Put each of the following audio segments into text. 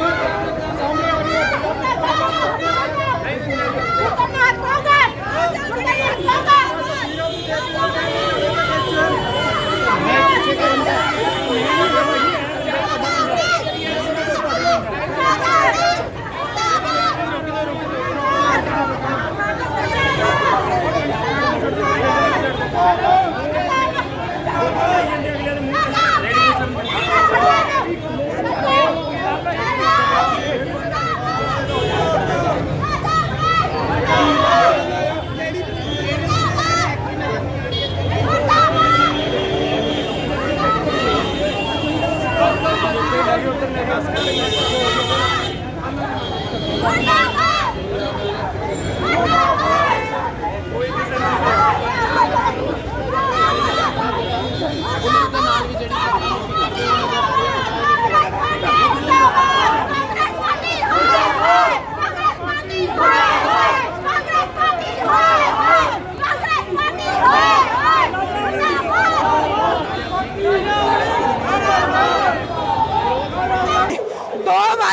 아,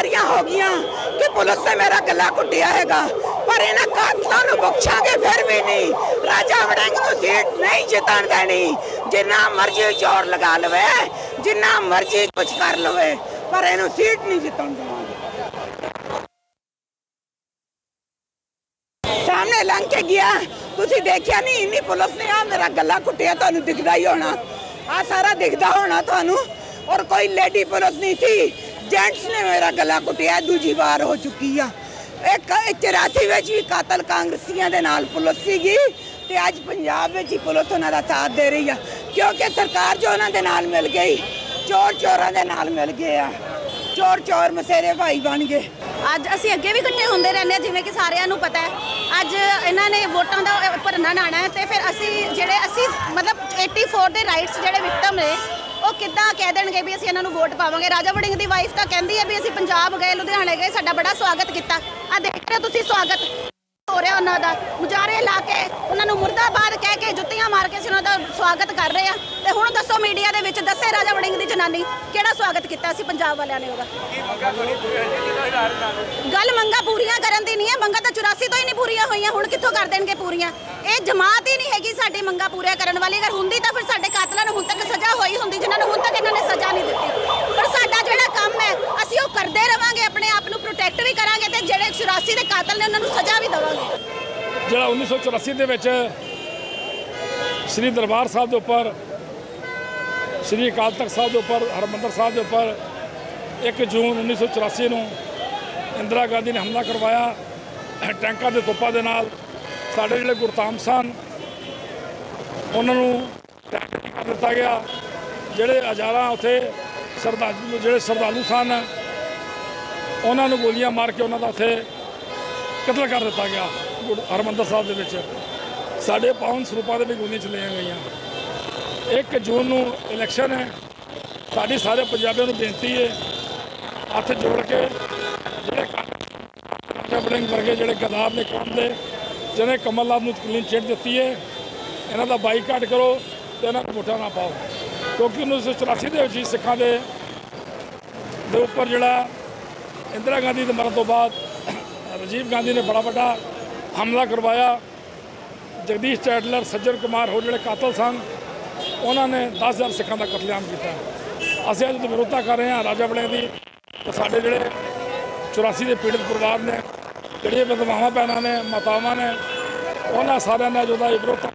ਦੋ ਹੋ ਗਈਆਂ ਕਿ ਪੁਲਿਸ ਨੇ ਮੇਰਾ ਗਲਾ ਕੁੱਟਿਆ ਹੈਗਾ। ਪਰ ਇਹਨਾਂ ਕਾਤਲਾਂ ਨੂੰ ਬਖਸ਼ਾਂਗੇ ਫਿਰ ਵੀ ਨਹੀਂ। ਰਾਜਾ ਵੜਿੰਗ ਨੂੰ ਸੀਟ ਨਹੀਂ ਜਿੱਤਣ ਦੇਣੀ। ਜਿੰਨਾ ਮਰਜ਼ੀ ਜ਼ੋਰ ਲਗਾ ਲਵੇ, ਜਿੰਨਾ ਮਰਜ਼ੀ ਕੁਝ ਕਰ ਲਵੇ, ਪਰ ਇਹਨੂੰ ਸੀਟ ਨਹੀਂ ਜਿੱਤਣ ਦੇਵਾਂਗੇ। ਸਾਹਮਣੇ ਲੰਘ ਕੇ ਗਿਆ। ਤੁਸੀਂ ਦੇਖਿਆ ਨਹੀਂ, ਇੰਨੀ ਪੁਲਿਸ ਨੇ ਆ ਮੇਰਾ ਗੱਲਾ ਕੁੱਟਿਆ ਤੁਹਾਨੂੰ ਦਿਖਦਾ ਹੀ ਹੋਣਾ। ਆ ਸਾਰਾ ਦਿਖਦਾ ਹੋਣਾ ਤੁਹਾਨੂੰ। ਔਰ ਕੋਈ ਲੇਡੀ ਪੁਲਿਸ ਨਹੀਂ ਸੀ। ਜੈਂਟਸ ਨੇ ਮੇਰਾ ਗੱਲਾ ਕੁੱਟਿਆ ਦੂਜੀ ਵਾਰ ਹੋ ਚੁੱਕੀ ਆ। ਇੱਕ 84 ਵਿੱਚ ਵੀ ਕਾਤਲ ਕਾਂਗਰਸੀਆਂ ਦੇ ਨਾਲ ਪੁਲਿਸ ਸੀਗੀ ਤੇ ਅੱਜ ਪੰਜਾਬ ਵਿੱਚ ਹੀ ਪੁਲਿਸ ਉਹਨਾਂ ਦਾ ਸਾਥ ਦੇ ਰਹੀ ਆ। ਕਿਉਂਕਿ ਸਰਕਾਰ ਜੋ ਉਹਨਾਂ ਦੇ ਨਾਲ ਮਿਲ ਗਈ, ਚੋਰ ਚੋਰਾਂ ਦੇ ਨਾਲ ਮਿਲ ਗਏ ਆ। ਚੋਰ ਚੋਰ ਮਸੇਰੇ ਭਾਈ ਬਣ ਗਏ। ਅੱਜ ਅਸੀਂ ਅੱਗੇ ਵੀ ਇਕੱਠੇ ਹੁੰਦੇ ਰਹਿੰਦੇ ਹਾਂ, ਜਿਵੇਂ ਕਿ ਸਾਰਿਆਂ ਨੂੰ ਪਤਾ ਹੈ। ਅੱਜ ਇਹਨਾਂ ਨੇ ਵੋਟਾਂ ਦਾ ਭਰਨਾ ਆਣਾ ਹੈ ਤੇ ਫਿਰ ਅਸੀਂ ਜਿਹੜੇ ਅਸੀਂ ਮਤਲਬ 84 ਦੇ ਰਾਈਟਸ ਜਿਹੜੇ ਵਿਕਟਮ ਨੇ ਉਹ ਕਿੱਦਾਂ ਕਹਿ ਦੇਣਗੇ ਵੀ ਅਸੀਂ ਇਹਨਾਂ ਨੂੰ ਵੋਟ ਪਾਵਾਂਗੇ? ਰਾਜਾ ਵੜਿੰਗ ਦੀ ਵਾਈਫ ਤਾਂ ਕਹਿੰਦੀ ਹੈ ਵੀ ਅਸੀਂ ਪੰਜਾਬ ਗਏ ਲੁਧਿਆਣੇ ਗਏ ਸਾਡਾ ਬੜਾ ਸਵਾਗਤ ਕੀਤਾ। ਆ ਦੇਖ ਰਹੇ ਹੋ ਤੁਸੀਂ ਸਵਾਗਤ ਹੋ ਰਿਹਾ ਉਹਨਾਂ ਦਾ। ਮੁਜਾਰੇ ਲਾ ਕੇ ਉਹਨਾਂ ਨੂੰ ਮੁਰਦਾਬਾਦ ਕਹਿ ਕੇ ਜੁੱਤੀਆਂ ਮਾਰ ਕੇ ਅਸੀਂ ਉਹਨਾਂ ਦਾ ਸਵਾਗਤ ਕਰ ਰਹੇ ਆ ਤੇ ਹੁਣ ਦੱਸੋ ਮੀਡੀਆ ਦੇ ਵਿੱਚ ਦੱਸੇ ਰਾਜਾ ਵੜਿੰਗ ਦੀ ਜਨਾਨੀ ਕਿਹੜਾ ਸਵਾਗਤ ਕੀਤਾ ਸੀ ਪੰਜਾਬ ਵਾਲਿਆਂ ਨੇ ਉਹਦਾ? ਗੱਲ ਮੰਗਾ ਪੂਰੀਆਂ ਕਰਨ ਦੀ ਨਹੀਂ ਹੈ ਮੰਗਾ ਤਾਂ 84 ਤੋਂ ਹੀ ਨਹੀਂ ਪੂਰੀਆਂ ਹੋਈਆਂ ਹੁਣ ਕਿੱਥੋਂ ਕਰ ਦੇਣਗੇ ਪੂਰੀਆਂ? ਇਹ ਜਮਾਤ ਹੀ ਨਹੀਂ ਹੈਗੀ ਸਾਡੀ ਮੰਗਾ ਪੂਰੀਆਂ ਕਰਨ ਵਾਲੀ ਅਗਰ ਹੁੰਦੀ ਤਾਂ ਫਿਰ ਸਾਡੇ ਕਾਤਲਾਂ 1984 ਦੇ ਕਾਤਲ ਨੇ ਉਹਨਾਂ ਨੂੰ ਸਜ਼ਾ ਵੀ ਦੇਵਾਂਗੇ। ਜਿਹੜਾ 1984 ਦੇ ਵਿੱਚ ਸ੍ਰੀ ਦਰਬਾਰ ਸਾਹਿਬ ਦੇ ਉੱਪਰ, ਸ੍ਰੀ ਅਕਾਲ ਤਖਤ ਸਾਹਿਬ ਦੇ ਉੱਪਰ, ਹਰਮੰਦਰ ਸਾਹਿਬ ਦੇ ਉੱਪਰ 1 ਜੂਨ 1984 ਨੂੰ ਇੰਦਰਾ ਗਾਂਧੀ ਨੇ ਹਮਲਾ ਕਰਵਾਇਆ। ਟੈਂਕਾਂ ਦੇ ਤੋਪਾਂ ਦੇ ਨਾਲ ਸਾਡੇ ਜਿਹੜੇ ਗੁਰਤਾਮ ਸਨ, ਉਹਨਾਂ ਨੂੰ ਦਿੱਤਾ ਗਿਆ। ਜਿਹੜੇ ਹਜ਼ਾਰਾਂ ਉੱਥੇ ਸਰਦਾਰ ਜਿਹੜੇ ਸਰਦਾਲੂ ਸਨ ਉਹਨਾਂ ਨੂੰ ਗੋਲੀਆਂ ਮਾਰ ਕੇ ਉਹਨਾਂ ਦਾ ਉੱਥੇ ਕਤਲ ਕਰ ਦਿੱਤਾ ਗਿਆ, ਗੁਰ- ਹਰਿਮੰਦਰ ਸਾਹਿਬ ਦੇ ਵਿੱਚ। ਸਾਡੇ ਪਾਵਨ ਸਰੂਪਾਂ ਦੇ ਵੀ ਗੋਲੀਆਂ ਚਲਾਈਆਂ ਗਈਆਂ। 1 ਜੂਨ ਨੂੰ ਇਲੈਕਸ਼ਨ ਹੈ। ਸਾਡੀ ਸਾਰੇ ਪੰਜਾਬੀਆਂ ਨੂੰ ਬੇਨਤੀ ਹੈ, ਹੱਥ ਜੋੜ ਕੇ ਜਿਹੜੇ ਰਾਜਾ ਵਰਗੇ ਜਿਹੜੇ ਗਦਾਰ ਨੇ ਕੰਮ ਦੇ, ਜਿਹਨੇ ਕਮਲ ਨਾਥ ਨੂੰ ਕਲੀਨ ਚਿੱਟ ਦਿੱਤੀ ਹੈ, ਇਹਨਾਂ ਦਾ ਬਾਈਕਾਟ ਕਰੋ ਤੇ ਇਹਨਾਂ ਨੂੰ ਵੋਟਾਂ ਨਾ ਪਾਓ। ਕਿਉਂਕਿ 1984 ਦੇ ਵਿੱਚ ਹੀ ਸਿੱਖਾਂ ਦੇ ਦੇ ਉੱਪਰ ਜਿਹੜਾ ਇੰਦਰਾ ਗਾਂਧੀ ਦੇ ਮਰਨ ਤੋਂ ਬਾਅਦ ਰਾਜੀਵ ਗਾਂਧੀ ਨੇ ਬੜਾ ਵੱਡਾ ਹਮਲਾ ਕਰਵਾਇਆ। ਜਗਦੀਸ਼ ਚੈਟਲਰ ਸੱਜਣ ਕੁਮਾਰ ਹੋਰ ਜਿਹੜੇ ਕਾਤਲ ਸਨ, ਉਹਨਾਂ ਨੇ 10000 ਸਿੱਖਾਂ ਦਾ ਕਤਲੇਆਮ ਕੀਤਾ। ਅਸੀਂ ਅੱਜ ਵਿਰੋਧਤਾ ਕਰ ਰਹੇ ਹਾਂ ਰਾਜਾ ਵੜਿੰਗ ਦੀ। ਸਾਡੇ ਜਿਹੜੇ 84 ਦੇ ਪੀੜਤ ਪਰਿਵਾਰ ਨੇ, ਜਿਹੜੀਆਂ ਵਿਧਵਾਵਾਂ, ਭੈਣਾਂ ਨੇ, ਮਾਤਾਵਾਂ ਨੇ, ਉਹਨਾਂ ਸਾਰਿਆਂ ਦਾ ਜਿਹਦਾ ਵਿਰੋਧਤਾ